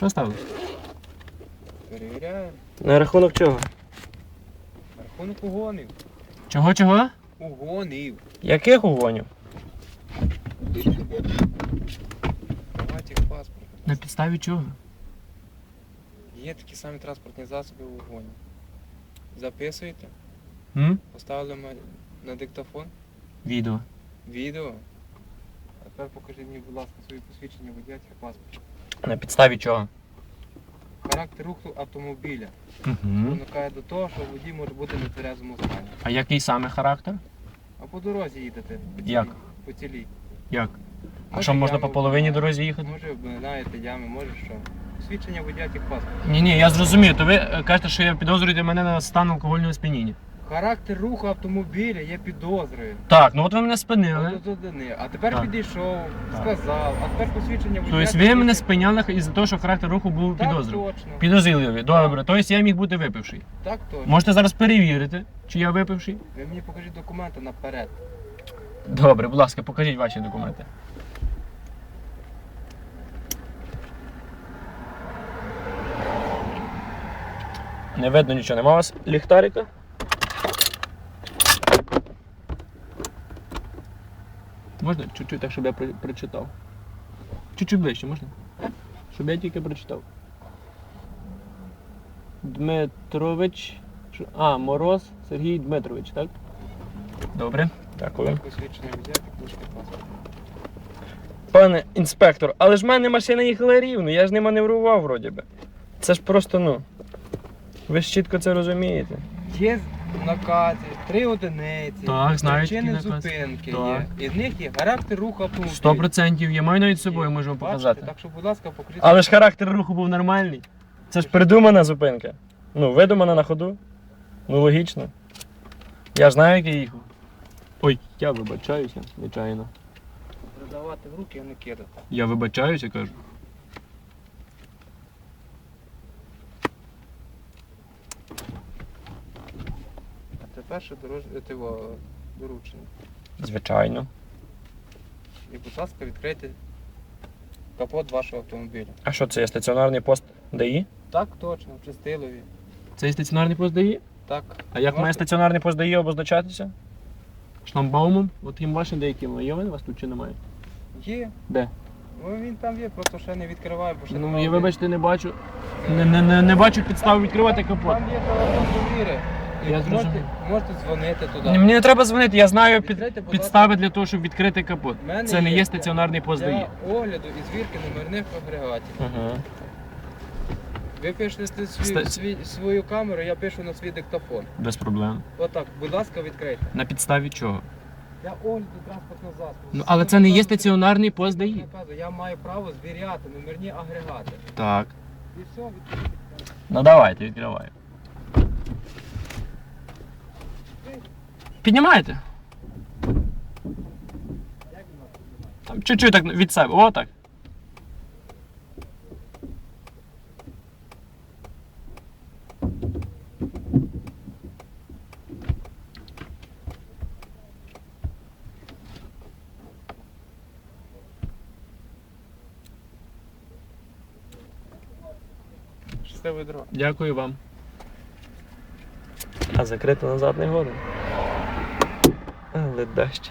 Що сталося? Перевіряємо. На рахунок чого? На Рахунок угонів. Чого чого? Угонів. Яких угонів? Давайте паспорт. На підставі чого? Є такі самі транспортні засоби у угоні. Записуєте, М? поставили ма- на диктофон, Відео. відео. А тепер покажіть мені, будь ласка, свої посвідчення водія та паспорт. На підставі чого? Характер руху автомобіля Угу. спонукає до того, що водій може бути в нетверезому стані. А який саме характер? А по дорозі їдете. По цілій. Як? По цілій. Як? А що можна ями по половині обминаєте, дорозі їхати? Може обминаєте ями, може що. Посвідчення водія тих паспорт. Ні, ні, я зрозумів. То ви е, кажете, що я підозрюєте мене на стан алкогольного сп'яніння. Характер руху автомобіля є підозрою. Так, ну от ви мене спинили. От. А тепер Так. підійшов, Так. сказав, а тепер посвідчення водія. Тобто ви мене спиняли із-за того, що характер руху був Так підозрюваний. точно. Підозріливий. Добре, тобто я міг бути випивший. Так точно. Можете зараз перевірити, чи я випивший? Ви мені покажіть документи наперед. Добре, будь ласка, покажіть ваші документи. Не видно нічого, нема у вас ліхтарика? Можна чуть-чуть так, щоб я прочитав. Чуть-чуть ближче, можна? Щоб я тільки прочитав. Дмитрович. А, Мороз Сергій Дмитрович, так? Добре. Дякую. Пане інспектор, але ж в мене машина їхала рівно, я ж не маневрував вроді би. Це ж просто ну. Ви ж чітко це розумієте. Є накази, три одиниці. Так, знаю Причини такі накази. зупинки Так. є. І в них є характер руху автомобіля. Сто процентів. Я маю навіть з собою, вам Бачите? показати. Так що, будь ласка, покажіть. Але ж характер руху був нормальний. Це ж придумана зупинка. Ну, видумана на ходу. Ну, логічно. Я ж знаю, як я їхав. Ой, я вибачаюся, звичайно. Продавати в руки, а не кидати. Я вибачаюся, кажу. Ще дорож... е, тиво, доручення. Звичайно. І, будь ласка, відкрийте капот вашого автомобіля. А що це є стаціонарний пост ДАІ? Так, точно, в Чистилові. Це є стаціонарний пост ДАІ? Так. А як має стаціонарний пост ДАІ обозначатися? Шламбаумом? От їм ваші деякі є у вас тут чи немає? Є. Де? Ну він там є, просто ще не відкриває, бо ще Ну, немає. я вибачте, не бачу. Не, не, не, не бачу підстав відкривати капот. Там є телефон довіри. Я можете, можете дзвонити туди. Ні, Мені не треба дзвонити, я знаю під, Відкрийте, будь підстави для того, щоб відкрити капот. В мене Це не є є стаціонарний пост ДАІ. Для огляду і звірки номерних агрегатів. Угу. Ви пишете свій, Ста- свій, свою камеру, я пишу на свій диктофон. Без проблем. Отак, будь ласка, відкрийте. На підставі чого? Я огляду транспортного засобу. Ну, але це не є стаціонарний пост ДАІ. Наказу, Я маю право звіряти номерні агрегати. Так. І все, відкрийте. Ну давайте, відкриваю. Вас? Там чуть-чуть так від себе. О, так. Щасливої дороги. Дякую вам. А закрито назад не годен. Але дощ.